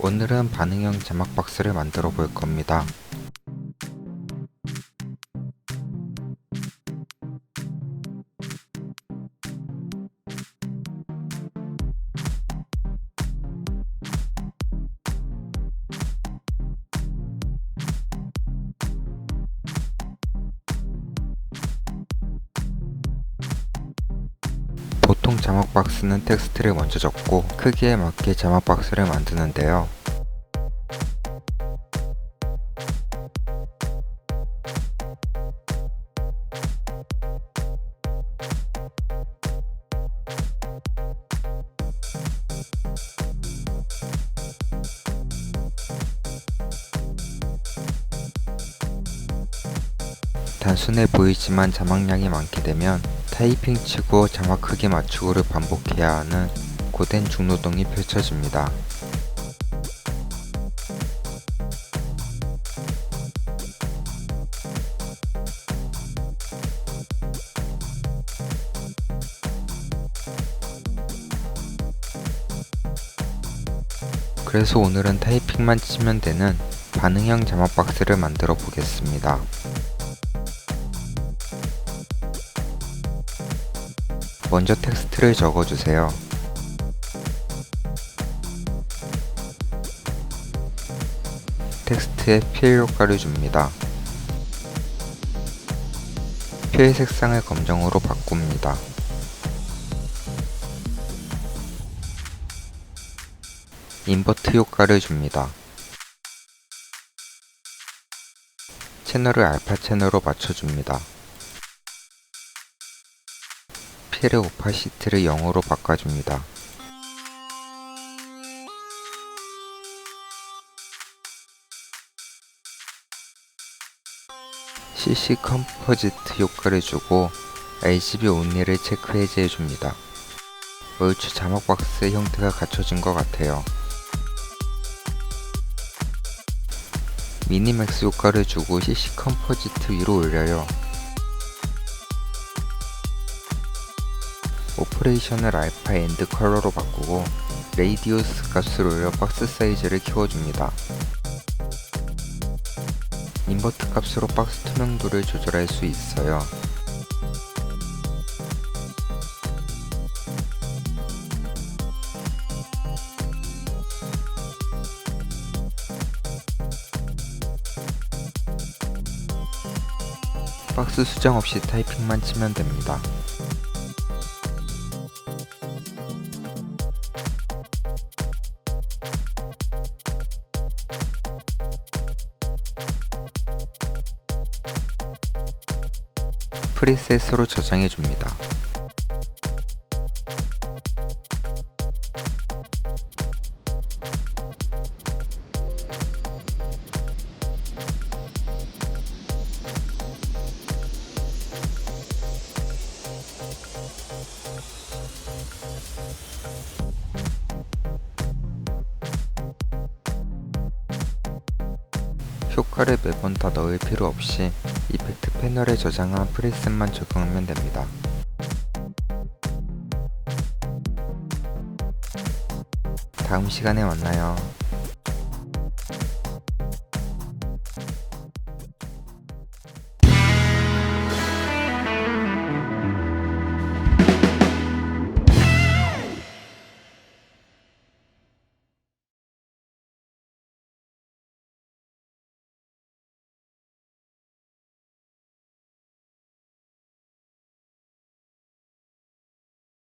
오늘은 반응형 자막 박스를 만들어 볼 겁니다. 보통 자막 박스는 텍스트를 먼저 적고 크기에 맞게 자막 박스를 만드는데요. 단순해 보이지만 자막량이 많게 되면 타이핑 치고 자막 크기 맞추고를 반복해야 하는 고된 중노동이 펼쳐집니다. 그래서 오늘은 타이핑만 치면 되는 반응형 자막 박스를 만들어 보겠습니다. 먼저 텍스트를 적어주세요. 텍스트에 필 효과를 줍니다. 필 색상을 검정으로 바꿉니다. 인버트 효과를 줍니다. 채널을 알파 채널로 맞춰줍니다. 필의 오파시티를 0으로 바꿔줍니다. CC 컴포지트 효과를 주고 RGB 온리를 체크 해제해줍니다. 얼추 자막 박스의 형태가 갖춰진 것 같아요. 미니맥스 효과를 주고 CC 컴포지트 위로 올려요. 오퍼레이션을 알파 앤드 컬러로 바꾸고 레이디우스 값을 올려 박스 사이즈를 키워줍니다. 인버트 값으로 박스 투명도를 조절할 수 있어요. 박스 수정 없이 타이핑만 치면 됩니다. 프리셋으로 저장해 줍니다. 효과를 매번 다 넣을 필요 없이 이펙트 패널에 저장한 프리셋만 적용하면 됩니다. 다음 시간에 만나요.